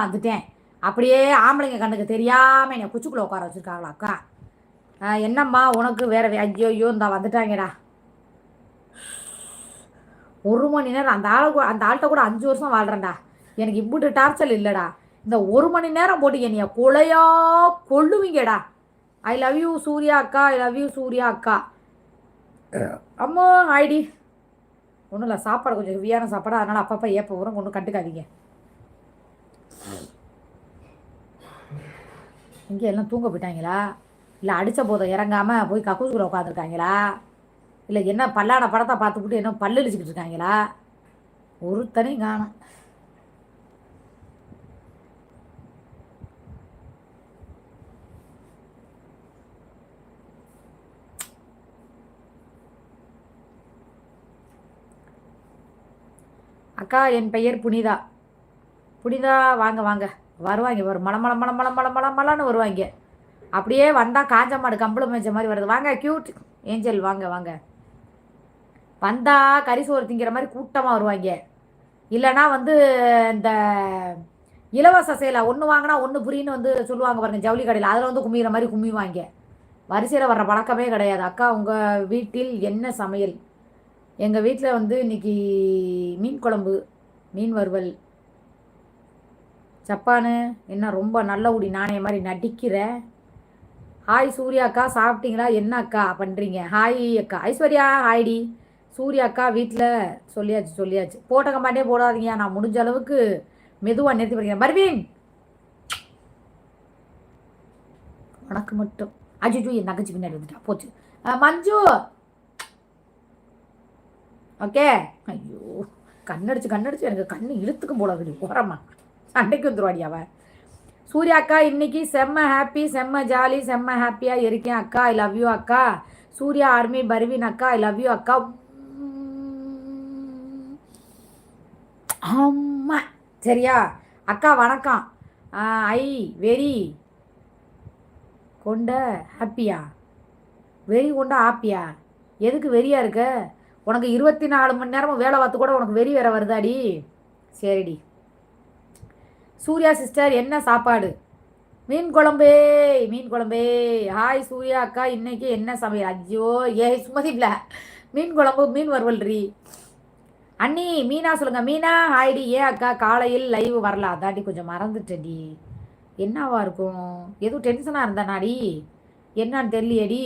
வந்துட்டேன் அப்படியே ஆம்பளைங்க கண்ணுக்கு தெரியாமல் என்னை குச்சிக்குள்ளே உட்கார வச்சுருக்காங்களா அக்கா? ஆ, என்னம்மா உனக்கு வேற வே- ஐயோ ஐயோ இந்த வந்துட்டாங்கடா. ஒரு மணி நேரம் அந்த ஆளை கூட- அந்த ஆள்கிட்ட கூட அஞ்சு வருஷம் வாழ்கிறேன்டா எனக்கு இப்படி டார்ச்சல் இல்லைடா. இந்த ஒரு மணி நேரம் போட்டு என்னைய கொலையா கொள்ளுவீங்கடா ஐ லவ் யூ சூர்யா அக்கா. ஐ லவ் யூ சூர்யா அக்கா. அம்மா ஐடி ஒன்றும் இல்லை சாப்பாடு கொஞ்சம் ஹெவியான சாப்பாடு. அதனால் அப்பப்போ ஏப்ப உரம் கொண்டு கண்டுக்காதீங்க. இங்கே எல்லாம் தூங்க போயிட்டாங்களா? இல்லை அடித்த போதை இறங்காமல் போய் கக்கூசுக்குள்ளே உட்காந்துருக்காங்களா இல்லை என்ன பல்லான படத்தை பார்த்துக்கிட்டு என்ன பல்லடிச்சுக்கிட்டு இருக்காங்களா? ஒருத்தனையும் காணும். அக்கா என் பெயர் புனிதா. புனிதா வாங்க வாங்க. வருவாங்க வரும் மலம் மலம் மலம் மலம் மலம் மல வருவாங்க. அப்படியே வந்தால் காஞ்ச மாடு கம்பளம் மேய்ச்ச மாதிரி வருது. வாங்க க்யூட் ஏஞ்சல் வாங்க வாங்க. வந்தால் கறி சோறு திங்கிற மாதிரி கூட்டமாக வருவாங்க. இல்லைன்னா வந்து இந்த இலவச சேலை ஒன்று வாங்கினா ஒன்று புரின்னு வந்து சொல்லுவாங்க பாருங்க ஜவுளி கடையில். அதில் வந்து கும்மிகிற மாதிரி கும்மிவாங்க வரிசையில் வர்ற பழக்கமே கிடையாது. அக்கா உங்கள் வீட்டில் என்ன சமையல்? எங்கள் வீட்டில் வந்து இன்னைக்கு மீன் குழம்பு மீன் வறுவல் ஜப்பானு என்ன ரொம்ப நல்ல உடி நாணய மாதிரி நடிக்கிற. ஹாய் சூர்யா அக்கா சாப்பிட்டீங்களா? என்ன அக்கா பண்ணுறீங்க ஹாய் அக்கா. ஐஸ்வர்யா ஹாய்டி சூர்யா அக்கா வீட்டில் சொல்லியாச்சு சொல்லியாச்சு. போட்ட கம்பாண்டே போடாதீங்க நான் முடிஞ்ச அளவுக்கு மெதுவாக நிறுத்தி படிக்கிறேன். பர்வீன் உனக்கு மட்டும். அஜிஜு என் தங்கச்சி பின்னாடி வந்துட்டா. போச்சு. மஞ்சு! ஓகே? ஐயோ கண்ணடிச்சு கண்ணடிச்சு எனக்கு கண்ணு இழுத்துக்கும் போல அப்படி ஓரமா. சண்டைக்கு வந்துருவாடி அவன் சூர்யா அக்கா இன்னைக்கு செம்ம ஹாப்பி செம்ம ஜாலி செம்ம ஹாப்பியாக இருக்கேன் அக்கா ஐ லவ் யூ அக்கா. சூர்யா ஆர்மி பர்வீன் அக்கா ஐ லவ் யூ அக்கா. ஆமா சரியா? அக்கா வணக்கம். ஐ வெரி. கொண்ட ஹாப்பியா வெறி கொண்ட ஹாப்பியா எதுக்கு வெறியா இருக்க? உனக்கு இருபத்தி நாலு மணி நேரமும் வேலை பார்த்து கூட உனக்கு வெறி வேற வருதாடி? சரிடி. சூர்யா சிஸ்டர் என்ன சாப்பாடு? மீன் குழம்பே மீன் குழம்பே. ஹாய் சூர்யா அக்கா இன்னைக்கு என்ன சமையல்? ஐயோ ஏ சுமதி மீன் குழம்பு மீன் வறுவல்ரி அண்ணி மீனா சொல்லுங்க. மீனா ஹாய்டி ஏன் அக்கா காலையில் லைவ் வரல? அதாண்டி கொஞ்சம் மறந்துட்டடி என்னவா இருக்கும்? எதுவும் டென்ஷனாக இருந்தானாடி என்னன்னு தெரியலையேடி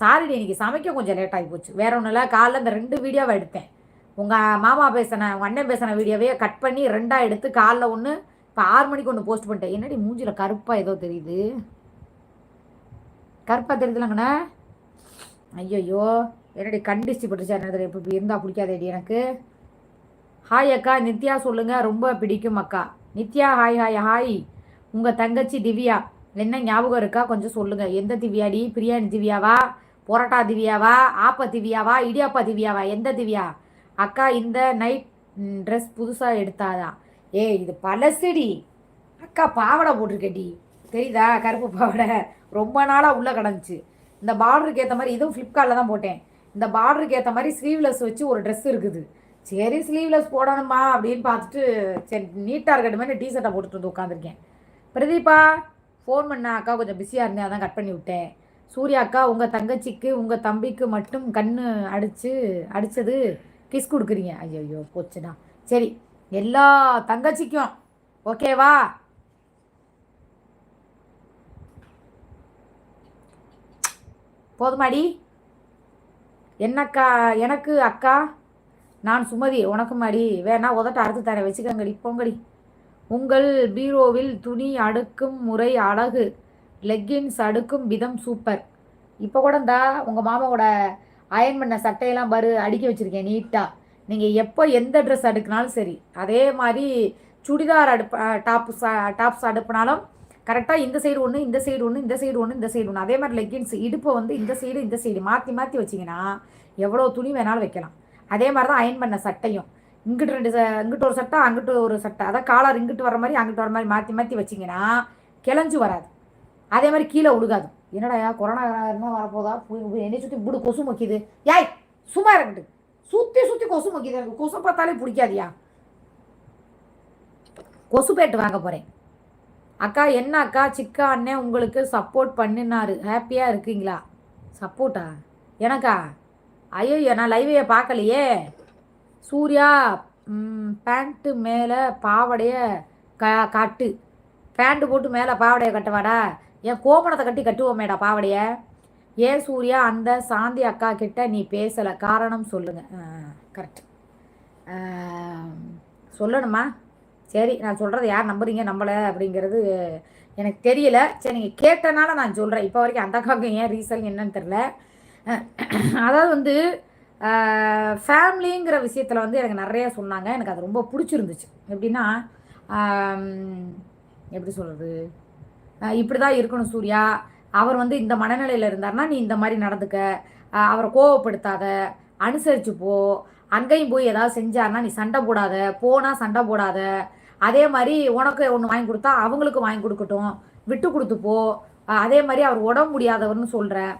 சாரிடி இன்னைக்கு சமைக்க கொஞ்சம் லேட் ஆகி போச்சு. வேற ஒன்றும் இல்லை. காலைல இந்த ரெண்டு வீடியோவை எடுத்தேன். உங்கள் மாமா பேசின உங்கள் அண்ணன் பேசின வீடியோவே கட் பண்ணி ரெண்டாக எடுத்து காலைல ஒன்று இப்போ ஆறு மணிக்கு ஒன்று போஸ்ட் பண்ணிட்டேன். என்னடி மூஞ்சில் கருப்பாக ஏதோ தெரியுது? கருப்பாக தெரியுதுலங்கண்ணா ஐயோயோ என்னடி கண்டிச்சு பட்டுச்சா என்ன இப்போ இப்படி இருந்தால் பிடிக்காதேடி எனக்கு. ஹாய் அக்கா நித்யா சொல்லுங்கள் ரொம்ப பிடிக்கும் அக்கா. நித்யா ஹாய் ஹாய் ஹாய் உங்கள் தங்கச்சி திவ்யா. என்ன ஞாபகம் இருக்கா? கொஞ்சம் சொல்லுங்கள் எந்த திவ்யாடி? பிரியாணி திவ்யாவா? பொரோட்டா திவ்யாவா? ஆப்ப திவ்யாவா? இடியாப்பா திவ்யாவா? எந்த திவ்யா? அக்கா இந்த நைட் ட்ரெஸ் புதுசாக எடுத்தாதான். ஏய் இது பழசடி. அக்கா பாவாடை போட்டிருக்கேடி தெரியுதா? கருப்பு பாவாடை. ரொம்ப நாளாக உள்ளே கிடந்துச்சு. இந்த பார்டருக்கு ஏற்ற மாதிரி இதுவும் ஃப்ளிப்கார்ட்டில் தான் போட்டேன். இந்த பார்டருக்கு ஏற்ற மாதிரி ஸ்லீவ்லெஸ் வச்சு ஒரு ட்ரெஸ் இருக்குது. சரி ஸ்லீவ்லெஸ் போடணுமா அப்படின்னு பார்த்துட்டு சரி நீட்டாக இருக்கட்டுமே மாதிரி டிஷர்ட்டை போட்டுட்டு வந்து உட்காந்துருக்கேன் பிரதீபா ஃபோன் பண்ண அக்கா கொஞ்சம் பிஸியாக இருந்தேன். அதான் கட் பண்ணி விட்டேன். சூர்யா அக்கா உங்கள் தங்கச்சிக்கு உங்கள் தம்பிக்கு மட்டும் கண்ணு அடித்து அடித்தது கிஸ் கொடுக்குறீங்க. ஐயோ ஐயோ போச்சுடா. சரி எல்லா தங்கச்சிக்கும் ஓகேவா? போதுமாடி. என்னக்கா எனக்கு அக்கா நான் சுமதி உனக்கும் அடி வேணா உதட்ட அறுத்து தரேன் வச்சுக்கங்கடி போங்கடி. உங்கள் பீரோவில் துணி அடுக்கும் முறை அழகு லெக்கின்ஸ் அடுக்கும் விதம் சூப்பர். இப்போ கூட இந்தா உங்கள் மாமாவோட அயன் பண்ண சட்டையெல்லாம் பாரு அடுக்கி வச்சுருக்கேன் நீட்டாக நீங்கள் எப்போ எந்த ட்ரெஸ் அடுக்குனாலும் சரி அதே மாதிரி சுடிதார் அடுப்ப டாப்ஸ் டாப்ஸ் அடுப்புனாலும் கரெக்டாக இந்த சைடு ஒன்று இந்த சைடு ஒன்று இந்த சைடு ஒன்று இந்த சைடு ஒன்று அதே மாதிரி லெக்கின்ஸ் இடுப்பை வந்து இந்த சைடு இந்த சைடு மாற்றி மாற்றி வச்சிங்கன்னா எவ்வளோ துணி வேணாலும் வைக்கலாம். அதே மாதிரி தான் அயன் பண்ண சட்டையும். இங்கிட்டு ரெண்டு ச இங்கிட்டு ஒரு சட்டை அங்கிட்டு ஒரு சட்டை. அதான் காலர் இங்கிட்டு வர மாதிரி அங்கிட்டு வர மாதிரி மாற்றி மாற்றி வச்சிங்கன்னா கிளஞ்சு வராது. அதே மாதிரி கீழே உழுகாது. என்னடா கொரோனா என்ன வரப்போதா? என்னை சுற்றி இப்படி கொசு மொக்கிது. யாய் சும்மா இருக்கட்டு சுற்றி சுற்றி கொசு மொக்கிது எனக்கு. கொசு பார்த்தாலே பிடிக்காதியா? கொசு பேட்டு வாங்க போகிறேன் அக்கா என்ன அக்கா? சிக்கா அண்ணன் உங்களுக்கு சப்போர்ட் பண்ணினாரு. ஹாப்பியாக இருக்கீங்களா? சப்போர்ட்டா எனக்கா? ஐயோ நான் லைவையை பார்க்கலையே. சூர்யா பேண்ட்டு மேலே பாவடைய கா காட்டு. பேண்ட்டு போட்டு மேலே பாவடையை கட்டவாடா? என் கோமணத்தை கட்டி கட்டுவோமேடா பாவடையை. ஏன் சூர்யா அந்த சாந்தி அக்கா கிட்ட நீ பேசலை? காரணம் சொல்லுங்க. கரெக்ட் சொல்லணுமா? சரி நான் சொல்கிறது யார் நம்புறீங்க? நம்பலை அப்படிங்கிறது எனக்கு தெரியல. சரி நீங்கள் கேட்டனால நான் சொல்கிறேன் இப்போ வரைக்கும் அந்த அக்காவுக்கு ஏன் ரீசன் என்னன்னு தெரில அதாவது வந்து ஃபேமிலிங்கிற விஷயத்தில் வந்து எனக்கு நிறைய சொன்னாங்க. எனக்கு அது ரொம்ப பிடிச்சிருந்துச்சு. எப்படின்னா எப்படி சொல்கிறது இப்படி தான் இருக்கணும் சூர்யா. அவர் வந்து இந்த மனநிலையில் இருந்தார்னா நீ இந்த மாதிரி நடந்துக்க. அவரை கோவப்படுத்தாத. அனுசரித்து போ. அங்கேயும் போய் ஏதாவது செஞ்சார்னா நீ சண்டை போடாத. போனால் சண்டை போடாத. அதே மாதிரி உனக்கு ஒன்று வாங்கி கொடுத்தா அவங்களுக்கு வாங்கி கொடுக்கட்டும். விட்டு கொடுத்து போ. அதே மாதிரி அவர் உடம்பு முடியாதவர்னு சொல்கிறேன்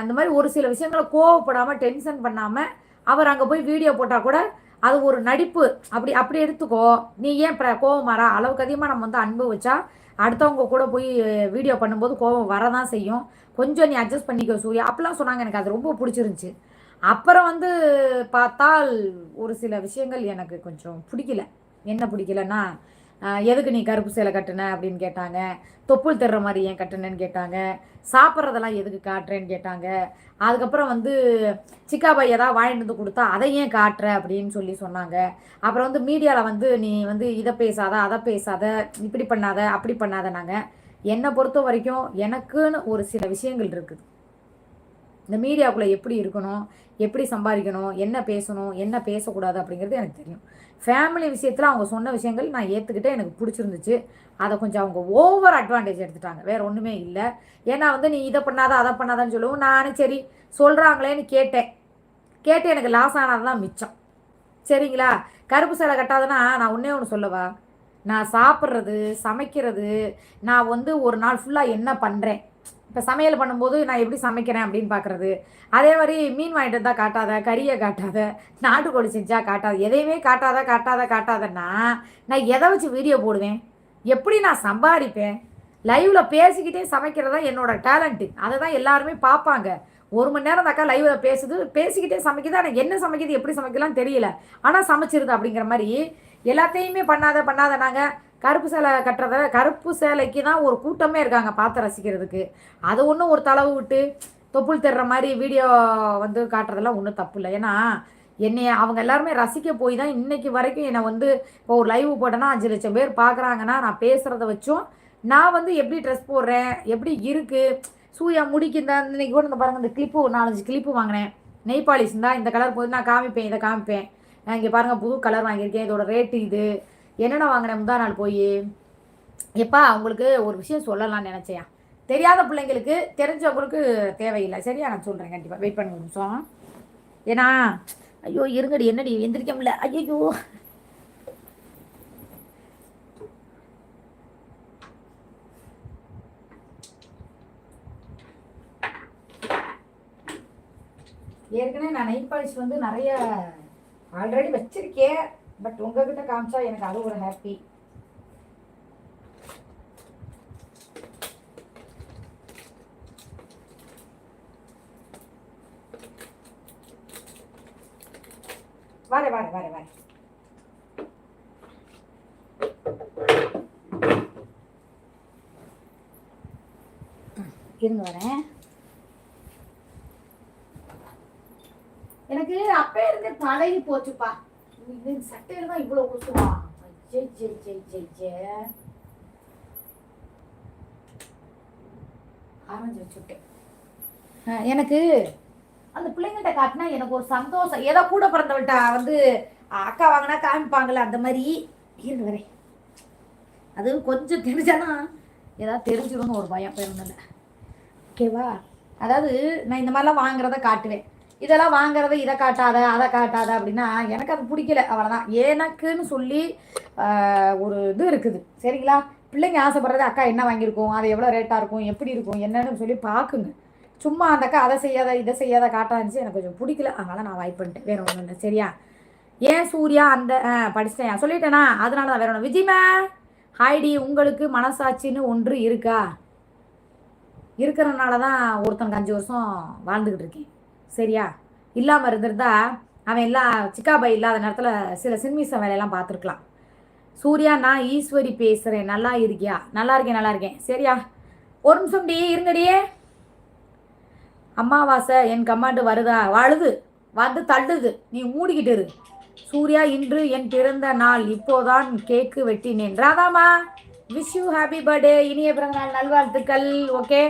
அந்த மாதிரி ஒரு சில விஷயங்களை கோவப்படாமல் டென்ஷன் பண்ணாமல் அவர் அங்கே போய் வீடியோ போட்டால் கூட அது ஒரு நடிப்பு. அப்படி அப்படி எடுத்துக்கோ. நீ ஏன் கோவம் மாறா? அளவுக்கு அதிகமாக நம்ம வந்து அன்பு வச்சா அடுத்தவங்க கூட போய் வீடியோ பண்ணும்போது கோபம் வரதான் செய்யும். கொஞ்சம் நீ அட்ஜஸ்ட் பண்ணிக்கோ சூர்யா. அப்படிலாம் சொன்னாங்க எனக்கு அது ரொம்ப பிடிச்சிருந்துச்சி. அப்புறம் வந்து பார்த்தால் ஒரு சில விஷயங்கள் எனக்கு கொஞ்சம் பிடிக்கல. என்ன பிடிக்கலன்னா எதுக்கு நீ கருப்பு சேலை கட்டுன? அப்படின்னு கேட்டாங்க. தொப்புள் தர்ற மாதிரி ஏன் கட்டுனேன்னு கேட்டாங்க. சாப்பிட்றதெல்லாம் எதுக்கு காட்டுறேன்னு கேட்டாங்க. அதுக்கப்புறம் வந்து சிக்காபாய் ஏதாவது வாங்கிட்டு வந்து கொடுத்தா அதை ஏன் காட்டுற அப்படின்னு சொல்லி சொன்னாங்க. அப்புறம் வந்து மீடியாவில் வந்து நீ வந்து இதை பேசாத அதை பேசாத இப்படி பண்ணாத அப்படி பண்ணாத நாங்கள் என்னை பொறுத்த வரைக்கும் எனக்குன்னு ஒரு சில விஷயங்கள் இருக்குது. இந்த மீடியாவுக்குள்ளே எப்படி இருக்கணும் எப்படி சம்பாதிக்கணும் என்ன பேசணும் என்ன பேசக்கூடாது அப்படிங்கிறது எனக்கு தெரியும். ஃபேமிலி விஷயத்தில் அவங்க சொன்ன விஷயங்கள் நான் ஏற்றுக்கிட்டே எனக்கு பிடிச்சிருந்துச்சு. அதை கொஞ்சம் அவங்க ஓவர் அட்வான்டேஜ் எடுத்துட்டாங்க. வேறு ஒன்றுமே இல்லை. ஏன்னா வந்து நீ இதை பண்ணாத அதை பண்ணாதான்னு சொல்லுவோம் நானும் சரி சொல்கிறாங்களேன்னு கேட்டேன். கேட்டு எனக்கு லாஸ் ஆனது தான் மிச்சம். சரிங்களா? கருப்பு சேலை கட்டாதனா நான் ஒன்றே ஒன்று சொல்லவா? நான் சாப்பிட்றது சமைக்கிறது நான் வந்து ஒரு நாள் ஃபுல்லாக என்ன பண்ணுறேன் இப்போ சமையல் பண்ணும்போது நான் எப்படி சமைக்கிறேன் அப்படின்னு பார்க்குறது அதே மாதிரி மீன் வாங்கிட்டு வந்தால் காட்டாத கறியை காட்டாத நாட்டுக்கோழி செஞ்சால் காட்டாத எதையுமே காட்டாத காட்டாத காட்டாதன்னா நான் எதை வச்சு வீடியோ போடுவேன்? எப்படி நான் சம்பாதிப்பேன்? லைவில் பேசிக்கிட்டே சமைக்கிறது தான் என்னோட டேலண்ட்டு அதை தான் எல்லாருமே பார்ப்பாங்க. ஒரு மணி நேரம் அக்கா லைவில் பேசுது பேசிக்கிட்டே சமைக்குது ஆனால் என்ன சமைக்குது எப்படி சமைக்கலாம் தெரியல. ஆனால் சமைச்சிருது அப்படிங்கிற மாதிரி எல்லாத்தையுமே பண்ணாத பண்ணாத நாங்கள் கருப்பு சேலை கட்டுறத கருப்பு சேலைக்கு தான் ஒரு கூட்டமே இருக்காங்க பார்த்து ரசிக்கிறதுக்கு. அது ஒன்றும் ஒரு தளவு விட்டு தொப்புள் தர்ற மாதிரி வீடியோ வந்து காட்டுறதெல்லாம் ஒன்றும் தப்பு இல்லை. ஏன்னா என்னை அவங்க எல்லாருமே ரசிக்க போய் தான் இன்னைக்கு வரைக்கும் என்னை வந்து இப்போ ஒரு லைவ் போட்டேன்னா அஞ்சு லட்சம் பேர் பார்க்குறாங்கன்னா நான் பேசுகிறத வச்சும் நான் வந்து எப்படி ட்ரெஸ் போடுறேன் எப்படி இருக்குது சூயா முடிக்கு இந்த இன்னைக்கு கூட இந்த பாருங்கள் இந்த கிளிப்பு நாலஞ்சு கிளிப்பு வாங்கினேன். நெய் பாலிஷ் இருந்தால் இந்த கலர் போது நான் காமிப்பேன் இதை காமிப்பேன். இங்கே பாருங்கள் புது கலர் வாங்கியிருக்கேன் இதோட ரேட்டு இது. என்னென்ன வாங்கினேன் முந்தா நாள் போய்? எப்பா அவங்களுக்கு ஒரு விஷயம் சொல்லலாம்னு நினச்சேன். தெரியாத பிள்ளைங்களுக்கு தெரிஞ்சவங்களுக்கு தேவையில்லை. சரியா? நான் சொல்கிறேன் கண்டிப்பாக வெயிட் பண்ண நிமிஷம். ஏன்னா ஐயோ இருங்கடி. என்னடி? எந்திரிக்க முடியல. ஐயோ ஏற்கனவே நான் நெய் பாலிஷ் வந்து நிறைய ஆல்ரெடி வச்சிருக்கேன். பட் உங்ககிட்ட காமிச்சா எனக்கு அது ஒரு ஹாப்பி வர வர வர வர. இருங்க வரேன் எனக்கு அப்பே இருந்து பழகி போச்சுப்பா. இது சட்டையில தான் இவ்வளோ ஊசுவா ஜெய் ஜெய் ஜெய் ஜெய் ஜெய ஆரஞ்சு வச்சுட்டேன் எனக்கு அந்த பிள்ளைங்கள்ட்ட காட்டினா எனக்கு ஒரு சந்தோஷம். ஏதோ கூட பிறந்தவள்கிட்ட வந்து அக்கா வாங்கினா காமிப்பாங்களே அந்த மாதிரி. இருந்து வரேன். அது கொஞ்சம் தெரிஞ்சானா ஏதாவது தெரிஞ்சிடும்னு ஒரு பயம் பெருமில்ல ஓகேவா? அதாவது நான் இந்த மாதிரிலாம் வாங்குறத காட்டுவேன். இதெல்லாம் வாங்குறத இதை காட்டாத அதை காட்டாத அப்படின்னா எனக்கு அது பிடிக்கல. அவ்வளோதான் எனக்குன்னு சொல்லி ஒரு இது இருக்குது. சரிங்களா? பிள்ளைங்க ஆசைப்படுறது அக்கா என்ன வாங்கியிருக்கோம்? அது எவ்வளோ ரேட்டாக இருக்கும்? எப்படி இருக்கும்? என்னன்னு சொல்லி பார்க்குங்க. சும்மா அந்த அக்கா அதை செய்யாத இதை செய்யாத காட்டாச்சு எனக்கு கொஞ்சம் பிடிக்கல. அதனால் நான் வாய்ப்பு பண்ணிட்டேன். வேறு ஒன்றும் இல்லை. சரியா? ஏன் சூர்யா அந்த படிச்சிட்டேன். சொல்லிட்டேனா? அதனால தான் வேற ஒன்று விஜிமா! ஹாய்டி உங்களுக்கு மனசாட்சின்னு ஒன்று இருக்கா? இருக்கிறனால தான் ஒருத்தனுக்கு அஞ்சு வருஷம் வாழ்ந்துக்கிட்டு இருக்கேன். சரியா? இல்லாமல் இருந்திருந்தா அவன் எல்லாம் சிக்காபாய் இல்லாத நேரத்தில் சில சின்மிச வேலையெல்லாம் பார்த்துருக்கலாம். சூர்யா நான் ஈஸ்வரி பேசுகிறேன் நல்லா இருக்கியா? நல்லா இருக்கேன் நல்லா இருக்கேன். சரியா? ஒரு நிமிஷம் டி இருங்கடியே அம்மாவாசை என் கம்மாண்டு வருதா? வாழுது. வந்து தள்ளுது. நீ மூடிக்கிட்டு இரு. சூர்யா இன்று என் பிறந்த நாள். இப்போதான் கேக்கு வெட்டினேன். ராதாமா விஷ் யூ ஹாப்பி பர்த்டே இனிய பிறந்த நாள் நல்வாழ்த்துக்கள். ஓகே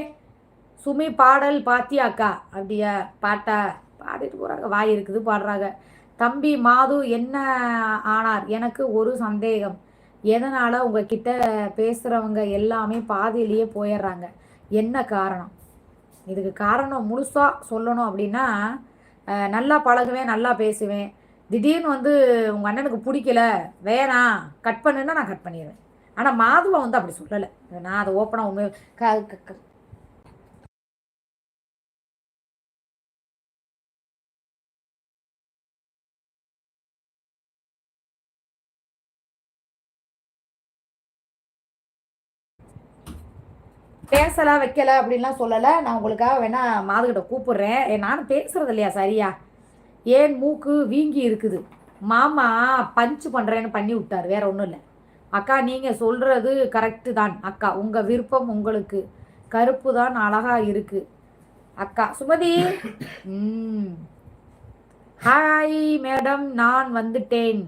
சுமி பாடல் பாத்தியாக்கா அப்படியா பாட்டா பாடிட்டு போகிறாங்க வாய் இருக்குது பாடுறாங்க. தம்பி மாது என்ன ஆனார்? எனக்கு ஒரு சந்தேகம். எதனால் உங்ககிட்ட பேசுகிறவங்க எல்லாமே பாதியிலேயே போயிடுறாங்க? என்ன காரணம்? இதுக்கு காரணம் முழுசாக சொல்லணும் அப்படின்னா நல்லா பழகுவேன் நல்லா பேசுவேன். திடீர்னு வந்து உங்கள் அண்ணனுக்கு பிடிக்கல வேணாம் கட் பண்ணுன்னா நான் கட் பண்ணிடுவேன் ஆனால் மாதுவை வந்து அப்படி சொல்லலை. நான் அதை ஓப்பனாக உண்மை பேசலை வைக்கல அப்படின்லாம் சொல்லலை. நான் உங்களுக்காக வேணால் மாதுகிட்ட கூப்பிட்றேன். நானும் பேசுறது இல்லையா சரியா? ஏன் மூக்கு வீங்கி இருக்குது? மாமா பஞ்சு பண்ணுறேன்னு பண்ணி விட்டார் வேற ஒன்றும் இல்லை. அக்கா நீங்கள் சொல்கிறது கரெக்டு தான். அக்கா உங்கள் விருப்பம் உங்களுக்கு. கருப்பு தான் அழகாக இருக்குது அக்கா சுமதி. ம். ஹாய் மேடம் நான் வந்துட்டேன்.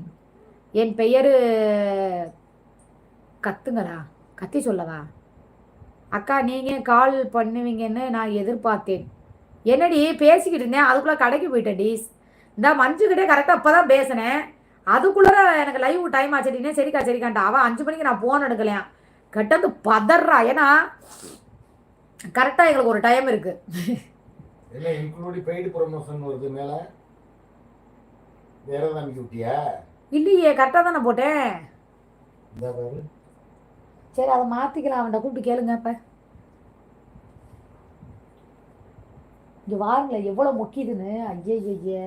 என் பெயர் கத்துங்களா கத்தி சொல்லவா? அக்கா நீங்கள் கால் பண்ணுவீங்கன்னு நான் எதிர்பார்த்தேன். என்னடி பேசிக்கிட்டு இருந்தேன் அதுக்குள்ளே கடைக்கு போயிட்டேன்டி. இந்த மஞ்சுக்கிட்டே கரெக்டாக இப்போ தான் பேசினேன். அதுக்குள்ளே எனக்கு லைவ் டைம் ஆச்சுட்டினே சரிக்கா சரிக்கான்ட்டா அவன் அஞ்சு மணிக்கு நான் ஃபோன் எடுக்கலையாம். கட்டந்து பதறா. ஏன்னா கரெக்டாக எங்களுக்கு ஒரு டைம் இருக்குது என்ன இன்க்ளூடிங் பெய்டு ப்ரொமோஷன் வருது மேலே? வேற ஏதாவது அமைக்க விட்டியா இல்லையே கரெக்டாக தானே போட்டேன். இந்த பாரு. சரி அதை மாற்றிக்கலாம் அவன்கிட்ட கூப்பிட்டு கேளுங்க இப்போ. இங்கே வாருங்களேன் எவ்வளோ முக்கியதுன்னு. ஐயய்ய.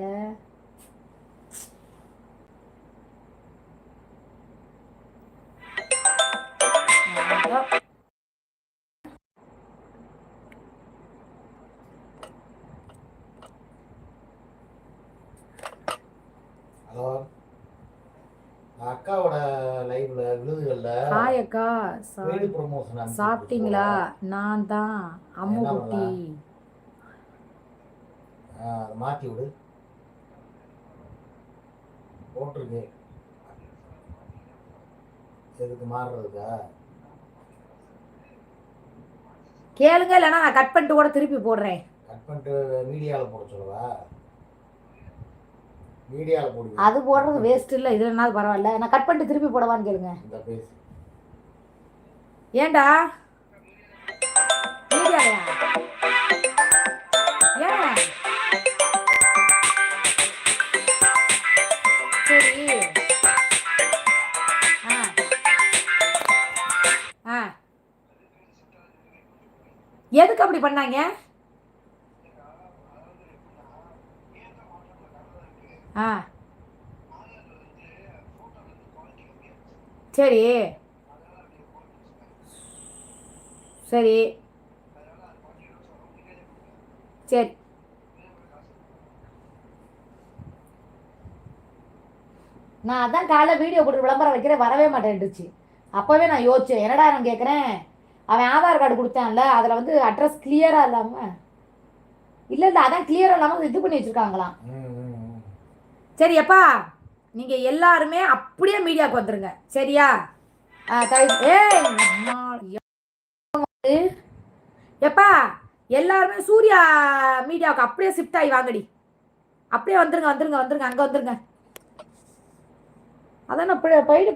அக்காவோட லைவ்ல விழுதுகள்ல ஹாய் அக்கா. பெய்டு ப்ரொமோஷன் சாப்பிட்டீங்களா? நான் தான் அம்மு குட்டி. மாற்றி விடு. போட்டிருக்கு. எதுக்கு மாறுறதுக்கா? கேளுங்க இல்லைன்னா நான் கட் பண்ணிட்டு கூட திருப்பி போடுறேன். கட் பண்ணிட்டு மீடியாவில் போட சொல்லவா? மீடியாவில் போடுங்க. அது போடுறது வேஸ்ட் இல்லை இது என்னாலும் பரவாயில்ல. நான் கட் பண்ணிட்டு திருப்பி போடவான்னு கேளுங்க. மீடியாயா? ஏன்? சரி. ஆ. ஆ. எதுக்கு அப்படி பண்ணாங்க? ஆ. சரி. சரி. சரி. நான் அதான் காலைல வீடியோ போட்டு விளம்பரம் வைக்கிறேன் வரவே மாட்டேன்டுச்சு அப்போவே நான் யோசிச்சேன் என்னடா நான் கேட்குறேன் அவன் ஆதார் கார்டு கொடுத்தான்ல அதில் வந்து அட்ரஸ் கிளியராக இல்லாமல் இல்லை இல்லை அதான் கிளியராக இல்லாமல் இது பண்ணி வச்சுருக்காங்களாம். சரி எப்பா நீங்கள் எல்லாருமே அப்படியே மீடியாவுக்கு வந்துருங்க. சரியா? ஏய் எப்பா எல்லாருமே சூர்யா மீடியாவுக்கு அப்படியே ஷிஃப்ட் ஆகி வாங்கடி. அப்படியே வந்துருங்க வந்துருங்க வந்துருங்க அங்கே வந்துருங்க. அதான் நான் போயிட்டு